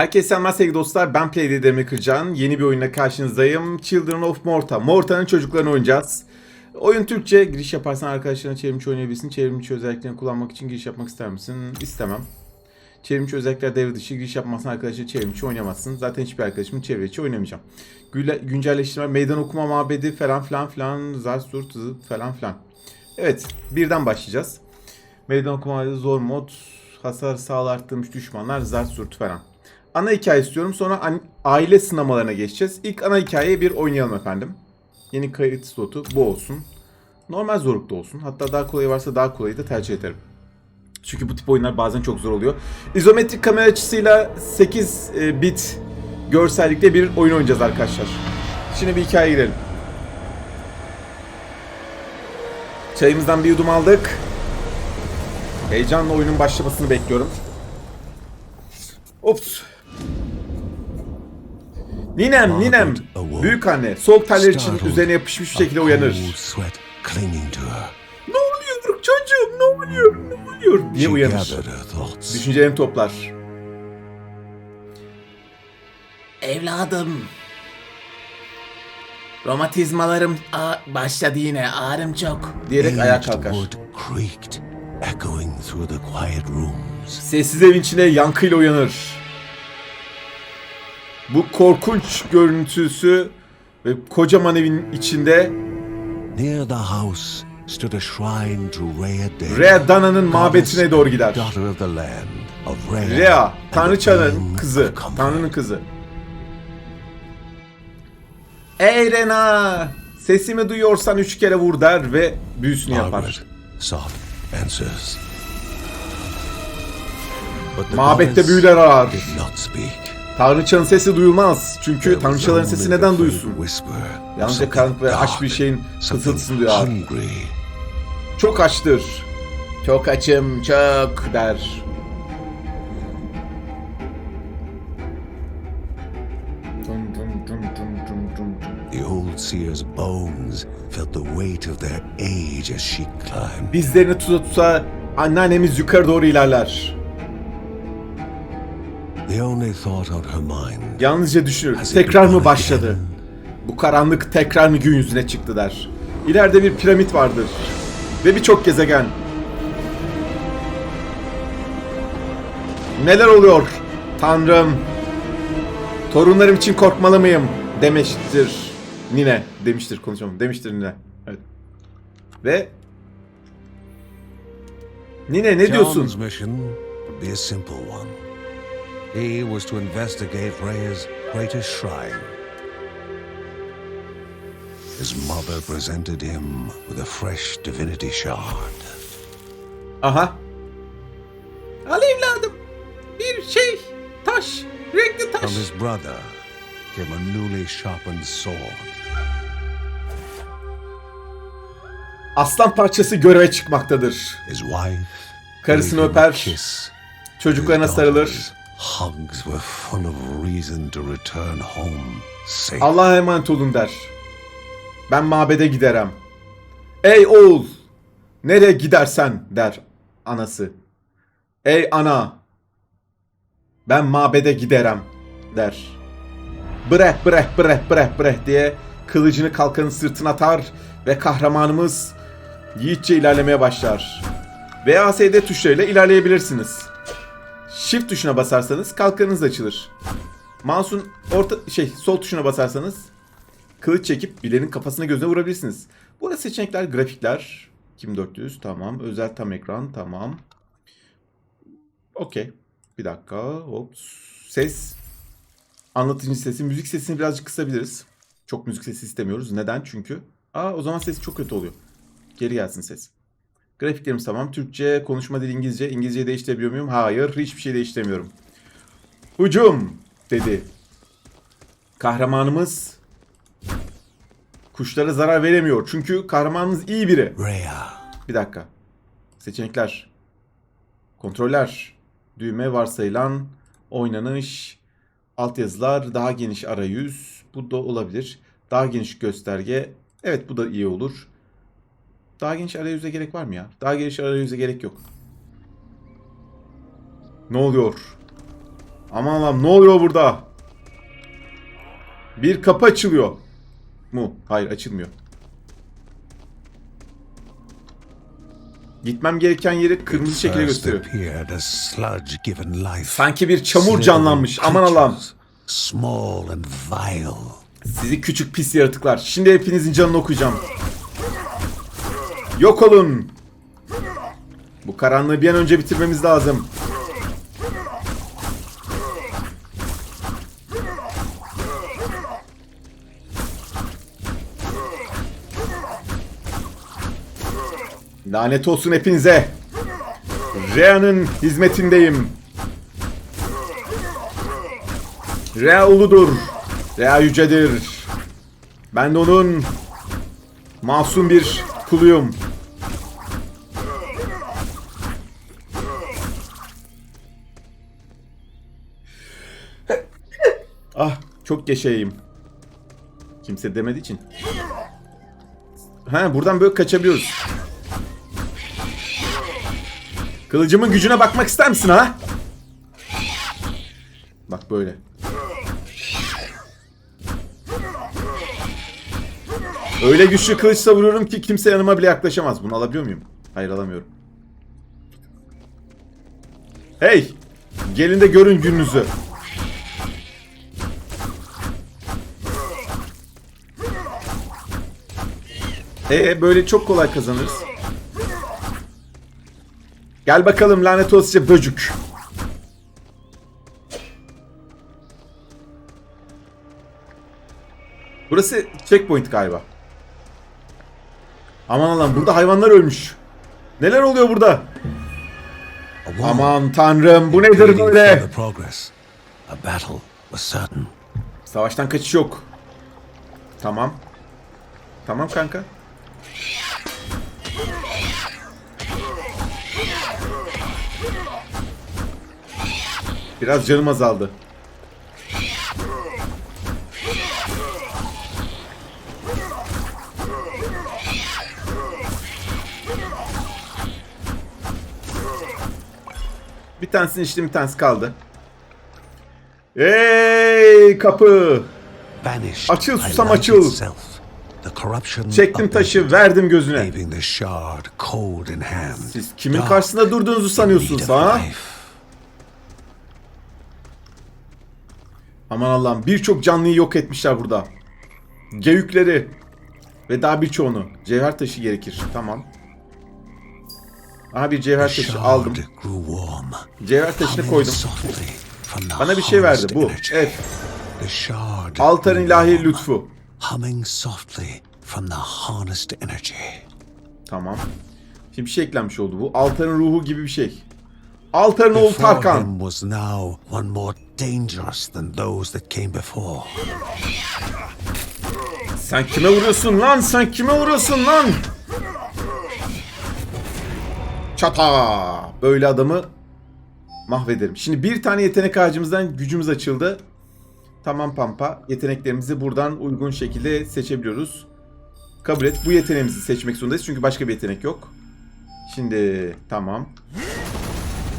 Herkese selamlar sevgili dostlar. Ben Playday Demir Kırcan. Yeni bir oyunla karşınızdayım. Children of Morta. Morta'nın çocuklarını oynayacağız. Oyun Türkçe. Giriş yaparsan arkadaşlarına çevrimiçi oynayabilirsin. Çevrimiçi özelliklerini kullanmak için giriş yapmak ister misin? İstemem. Çevrimiçi özellikler devre dışı. Giriş yapmazsan arkadaşlar çevrimiçi oynayamazsın. Zaten hiçbir arkadaşımın çevrimiçi oynamayacağım. Güle- güncelleştirme, meydan okuma mabedi falan filan filan. Zarsurt falan filan. Evet. Birden başlayacağız. Meydan okumada zor mod, hasar sağlar arttırmış düşmanlar, zart surt falan. Ana hikaye istiyorum. Sonra aile sınamalarına geçeceğiz. İlk ana hikayeyi bir oynayalım efendim. Yeni kayıt slotu bu olsun. Normal zorlukta olsun. Hatta daha kolay varsa daha kolayı da tercih ederim. Çünkü bu tip oyunlar bazen çok zor oluyor. İzometrik kamera açısıyla 8 e, bit görsellikte bir oyun oynayacağız arkadaşlar. Şimdi bir hikaye girelim. Çayımızdan bir yudum aldık. Heyecanla oyunun başlamasını bekliyorum. Ops. Ninem, ninem. Büyük anne, soğuk terler için üzerine yapışmış bir şekilde uyanır. Ne oluyor çocuğum, ne oluyor, ne oluyor diye uyanır. Düşüncelerini toplar. Evladım. Romatizmalarım a- başladı yine. Ağrım çok. Diyerek ayağa kalkar. Sessiz evin içine yankıyla uyanır. Bu korkunç görüntüsü ve kocaman evin içinde Near the house stood a shrine to Rhea Dana, Rea Dana'nın mabetine doğru gider. Rea, the Tanrıçanın kızı. Tanrı'nın kızı. Ey Rena! Sesimi duyuyorsan üç kere vur der ve büyüsünü yapar. Mabette büyüler arar. Tanrıçanın sesi duyulmaz. Çünkü tanrıçaların sesi neden duyulsun? Yalnızca karanlık ve aç bir şeyin something fısıltısını duyar. Çok açtır. Çok açım, çok der. Seer's bones felt the weight of their age as she climbed. Bizlerini tuta tuta anneannemiz yukarı doğru ilerler. Yalnızca düşünür. Tekrar mı başladı? Bu karanlık tekrar mı gün yüzüne çıktı der. İleride bir piramit vardır. Ve birçok gezegen. Neler oluyor? Tanrım. Torunlarım için korkmalı mıyım? Demiştir. Nine. Demiştir konuşamam. Demiştir Nine. Evet. Ve Nine ne diyorsun? He was to investigate Rhea's greatest shrine. His mother presented him with a fresh divinity shard. Aha. Al evladım. Bir şey. Taş. Renkli From taş. his brother came a newly sharpened sword. Aslan parçası göreve çıkmaktadır. His wife Karısını öper, çocuklarına sarılır. Hugs were full of reason to return home safe. Allah'a emanet olun der. Ben mabede giderim. Ey oğul, nereye gidersen der anası. Ey ana, ben mabede giderim der. Bırak bırak bırak bırak bırak diye kılıcını kalkanın sırtına atar ve kahramanımız yiğitçe ilerlemeye başlar. VASD tuşlarıyla ilerleyebilirsiniz. Shift tuşuna basarsanız kalkanınız açılır. Mouse'un orta şey sol tuşuna basarsanız kılıç çekip birilerinin kafasına gözüne vurabilirsiniz. Burada seçenekler grafikler 2400 tamam. Özel tam ekran tamam. Okey. Bir dakika. Hop. Ses. Anlatıcı sesi. Müzik sesini birazcık kısabiliriz. Çok müzik sesi istemiyoruz. Neden? Çünkü. Aa o zaman ses çok kötü oluyor. Geri gelsin ses. Grafiklerimiz tamam. Türkçe, konuşma dili İngilizce. İngilizceyi değiştirebiliyor muyum? Hayır. Hiçbir şey değiştiremiyorum. Hücum dedi. Kahramanımız kuşlara zarar veremiyor. Çünkü kahramanımız iyi biri. Bir dakika. Seçenekler. Kontroller. Düğme varsayılan oynanış. Altyazılar. Daha geniş arayüz. Bu da olabilir. Daha geniş gösterge. Evet bu da iyi olur. Daha geniş arayüze gerek var mı ya? Daha geniş arayüze gerek yok. Ne oluyor? Aman Allah'ım ne oluyor burada? Bir kapı açılıyor. Mu? Hayır açılmıyor. Gitmem gereken yeri kırmızı şekilde gösteriyor. Sanki bir çamur canlanmış. Aman Allah'ım. Sizi küçük pis yaratıklar. Şimdi hepinizin canını okuyacağım. Yok olun. Bu karanlığı bir an önce bitirmemiz lazım. Lanet olsun hepinize. Rea'nın hizmetindeyim. Rea uludur. Rea yücedir. Ben de onun masum bir kuluyum. ah çok geçeyim. Kimse demediği için. Ha buradan böyle kaçabiliyoruz. Kılıcımın gücüne bakmak ister misin ha? Bak böyle. Öyle güçlü kılıç savuruyorum ki kimse yanıma bile yaklaşamaz. Bunu alabiliyor muyum? Hayır alamıyorum. Hey! Gelin de görün gününüzü. Ee böyle çok kolay kazanırız. Gel bakalım lanet olsun böcük. Burası checkpoint galiba. Aman Allah'ım burada hayvanlar ölmüş. Neler oluyor burada? Aman tanrım bu nedir böyle? Savaştan kaçış yok. Tamam. Tamam kanka. Biraz canım azaldı. Bir tanesini içtim bir tanesi kaldı. Hey kapı! Açıl susam açıl. Çektim taşı verdim gözüne. Siz kimin karşısında durduğunuzu sanıyorsunuz ha? Aman Allah'ım birçok canlıyı yok etmişler burada. Geyükleri ve daha birçoğunu. Cevher taşı gerekir. Tamam. Aha bir cevher taşı aldım. Cevher taşını koydum. Bana bir şey verdi bu. Evet. Altarın ilahi lütfu. Humming softly from the harnessed energy. Tamam. Şimdi bir şey eklenmiş oldu bu. Altarın ruhu gibi bir şey. Altarın oğlu Tarkan. was now one more dangerous than those that came before. Sen kime vuruyorsun lan? Sen kime vuruyorsun lan? Çata! Böyle adamı mahvederim. Şimdi bir tane yetenek ağacımızdan gücümüz açıldı. Tamam Pampa. Yeteneklerimizi buradan uygun şekilde seçebiliyoruz. Kabul et. Bu yeteneğimizi seçmek zorundayız. Çünkü başka bir yetenek yok. Şimdi tamam.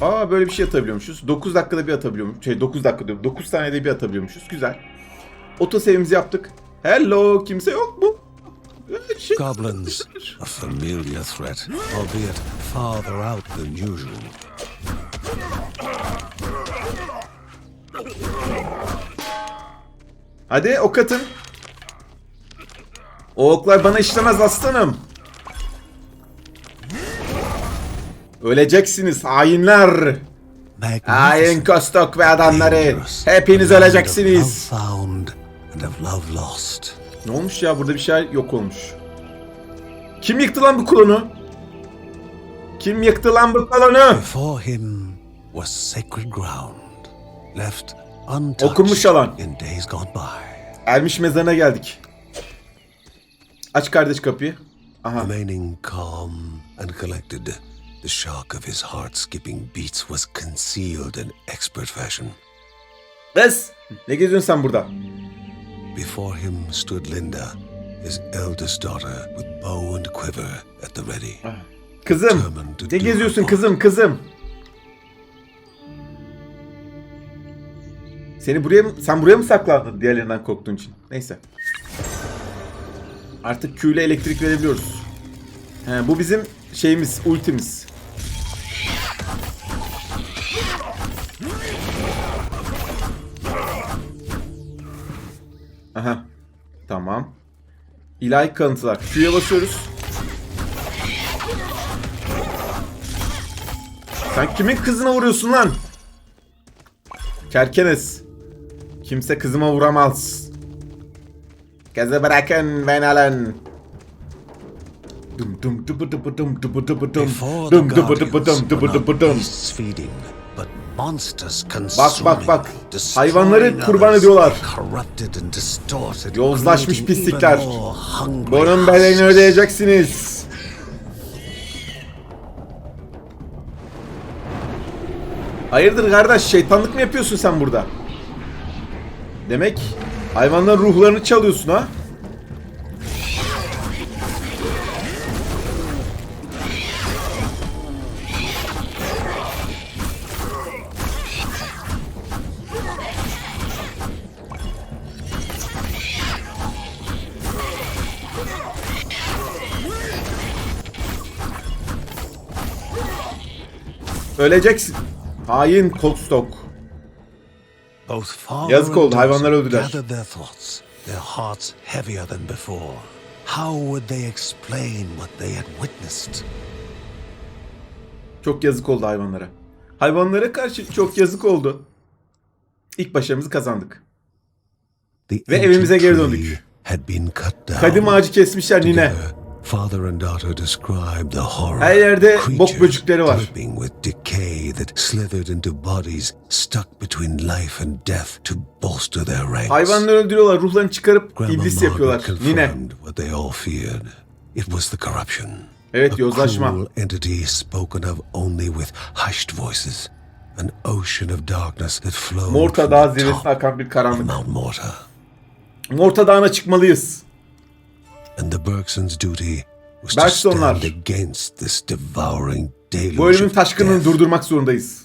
Aa böyle bir şey atabiliyormuşuz. 9 dakikada bir atabiliyormuşuz. Şey 9 dakika diyorum. 9 saniyede bir atabiliyormuşuz. Güzel. Oto save'imizi yaptık. Hello kimse yok mu? Şey- Goblins, a familiar threat, albeit farther out than usual. Hadi ok atın. O oklar bana işlemez aslanım. Öleceksiniz hainler. Hain kostok ve adamları. Hepiniz öleceksiniz. Ne olmuş ya burada bir şey yok olmuş. Kim yıktı lan bu kolonu? Kim yıktı lan bu? Before him was sacred ground, left untouched Okunmuş alan. in days gone by. Ermiş mezarına geldik. Aç kardeş kapıyı. Aha. Remaining calm and collected, the shock of his heart skipping beats was concealed in expert fashion. Kız. Ne geziyorsun sen burada? Before him stood Linda, his eldest daughter, with bow and quiver at the ready. Kızım. Ne geziyorsun kızım kızım? Seni buraya mı, sen buraya mı saklandın diğerlerinden korktuğun için? Neyse. Artık Q ile elektrik verebiliyoruz. He, bu bizim şeyimiz, ultimiz. Aha. Tamam. İlahi kanıtlar. Q'ya basıyoruz. Sen kimin kızına vuruyorsun lan? Kerkenes. Kimse kızıma vuramaz. Kızı bırakın ben alın. Dum dum dum dum. Dum dum not dum. beasts feeding, but monsters Bak bak bak. Hayvanları kurban ediyorlar. corrupted and distorted, Yozlaşmış pislikler. Bunun bedelini ödeyeceksiniz. Hayırdır kardeş şeytanlık mı yapıyorsun sen burada? Demek hayvanların ruhlarını çalıyorsun ha? Öleceksin. Hain Colstock. Yazık oldu, hayvanları daughter öldüler. their hearts heavier than before. How would they explain what they had witnessed? Çok yazık oldu hayvanlara. Hayvanlara karşı çok yazık oldu. İlk başarımızı kazandık. Ve evimize geri döndük. Kadim ağacı kesmişler nine. Father and daughter described the horror. Her yerde bok böcekleri var. dripping with decay that slithered into bodies stuck between life and death to bolster their ranks. Hayvanları öldürüyorlar, ruhlarını çıkarıp Grandma iblis yapıyorlar. Nine. what they all feared. It was the corruption. Evet, A yozlaşma. cruel entity spoken of only with hushed voices. An ocean of darkness that flowed Morta from Dağı the zirvesine top akan bir karanlık. Mount Morta. Morta Dağı'na çıkmalıyız. And the Bergsons' duty was to Bergsonlar. stand against this devouring deluge Bu ölümün of death. durdurmak zorundayız.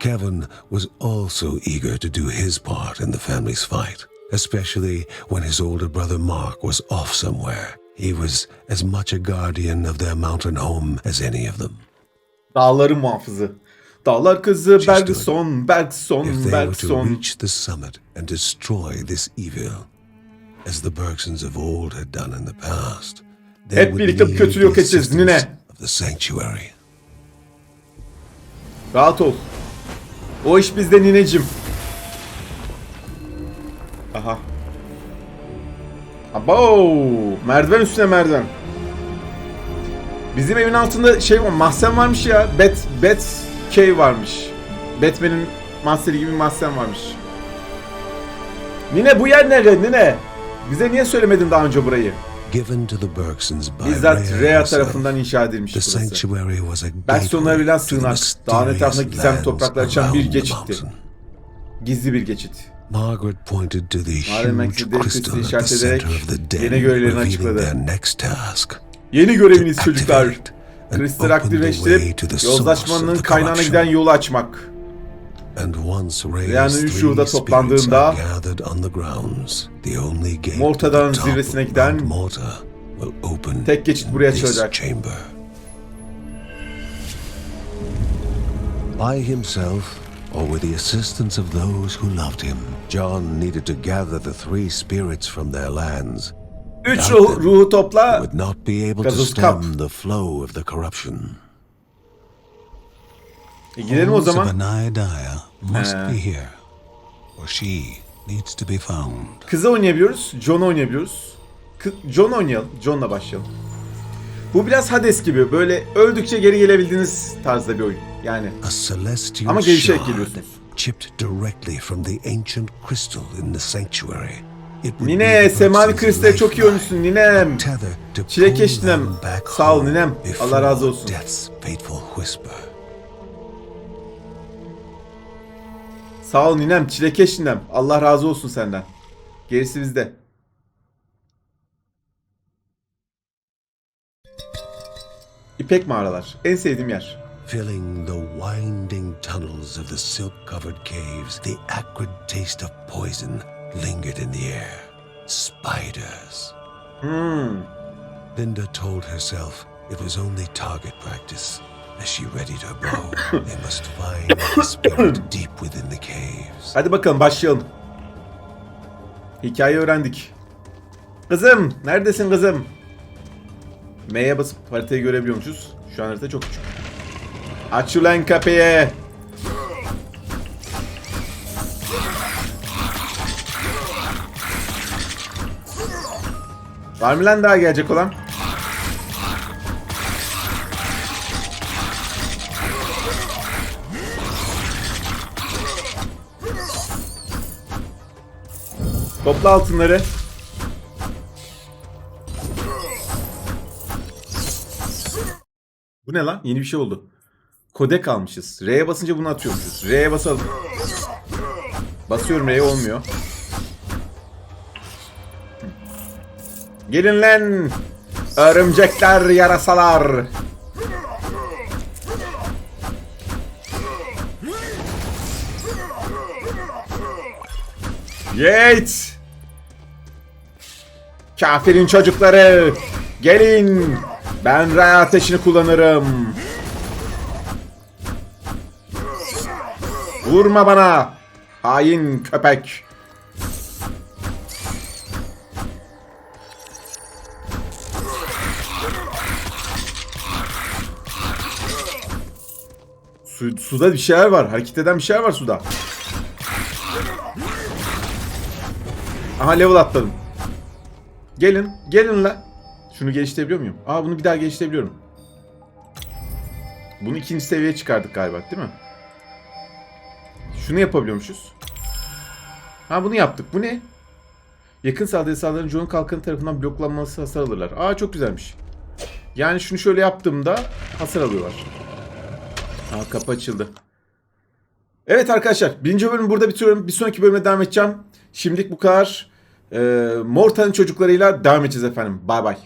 Kevin was also eager to do his part in the family's fight, especially when his older brother Mark was off somewhere. He was as much a guardian of their mountain home as any of them. Dağların muhafızı. Dağlar kızı She Bergson, Bergson, If they were to Bergson. reach the summit and destroy this evil, as the Bergsons of old had done in the past, Hep would birlikte bu kötülüğü the yok edeceğiz, Nine. of the sanctuary. Rahat ol. O iş bizde ninecim. Aha. Abo! Merdiven üstüne merdiven. Bizim evin altında şey var, mahzen varmış ya. Bat, Bat Cave varmış. Batman'in mahzeni gibi bir mahzen varmış. Nine bu yer nere Nine? Bize niye söylemedin daha önce burayı? Bizzat Rhea tarafından inşa edilmiş burası. sanctuary was a Bergsonlara gateway verilen to the sığınak, dağın mysterious gizemli topraklar açan bir geçitti. Gizli bir geçit. Margaret pointed to the huge crystal at the center of the den, revealing açıkladı. their next task. Yeni göreviniz çocuklar. Kristal aktifleştirip yozlaşmanın kaynağına giden yolu açmak. And once Yani üç three toplandığında are gathered on the grounds, the only gate to the top zirvesine giden Morta will open tek geçit buraya this açılacak. chamber. By himself, or with the assistance of those who loved him, John needed to gather the three spirits from their lands. Üç ruh, ruhu topla. would not be able to stem the flow of the corruption. E, gidelim o zaman. He. be here, or she needs to be found. Kızı oynayabiliyoruz. John'u oynayabiliyoruz. Kı- John oynayalım. John'la başlayalım. Bu biraz Hades gibi. Böyle öldükçe geri gelebildiğiniz tarzda bir oyun. Yani A celestial Ama gelişerek geliyorsunuz. chipped directly from the ancient crystal in the sanctuary. Nine semavi kristale çok iyi oynuyorsun ninem. Çilekeş ninem. Sağ ol ninem. Allah razı olsun. Sağ ol ninem. Çilekeş ninem. Allah razı olsun senden. Gerisi bizde. İpek mağaralar. En sevdiğim yer. filling the winding tunnels of the silk covered caves, the acrid taste of poison lingered in the air. Spiders. Hmm. Linda told herself it was only target practice. As she readied her bow, they must find the spirit deep within. Hadi bakalım başlayalım. Hikaye öğrendik. Kızım neredesin kızım? M'ye basıp haritayı görebiliyormuşuz. Şu an harita çok küçük. Aç ulan kapıyı. Var mı lan daha gelecek olan? Topla altınları. Bu ne lan? Yeni bir şey oldu. Kodek almışız. R'ye basınca bunu atıyormuşuz. R'ye basalım. Basıyorum R'ye olmuyor. Gelin lan. Örümcekler, yarasalar. Yeet! Kafirin çocukları! Gelin! Ben ray ateşini kullanırım. Vurma bana! Hain köpek! Su, suda bir şeyler var. Hareket eden bir şeyler var suda. Aha level atladım. Gelin. Gelin la. Şunu geliştirebiliyor muyum? Aa bunu bir daha geliştirebiliyorum. Bunu ikinci seviyeye çıkardık galiba değil mi? Şunu yapabiliyormuşuz. Ha bunu yaptık. Bu ne? Yakın saldırı saldırın John Kalkanı tarafından bloklanması hasar alırlar. Aa çok güzelmiş. Yani şunu şöyle yaptığımda hasar alıyorlar. Aa kapı açıldı. Evet arkadaşlar birinci bölümü burada bitiriyorum. Bir sonraki bölüme devam edeceğim. Şimdilik bu kadar. Morta'nın çocuklarıyla devam edeceğiz efendim. Bay bay.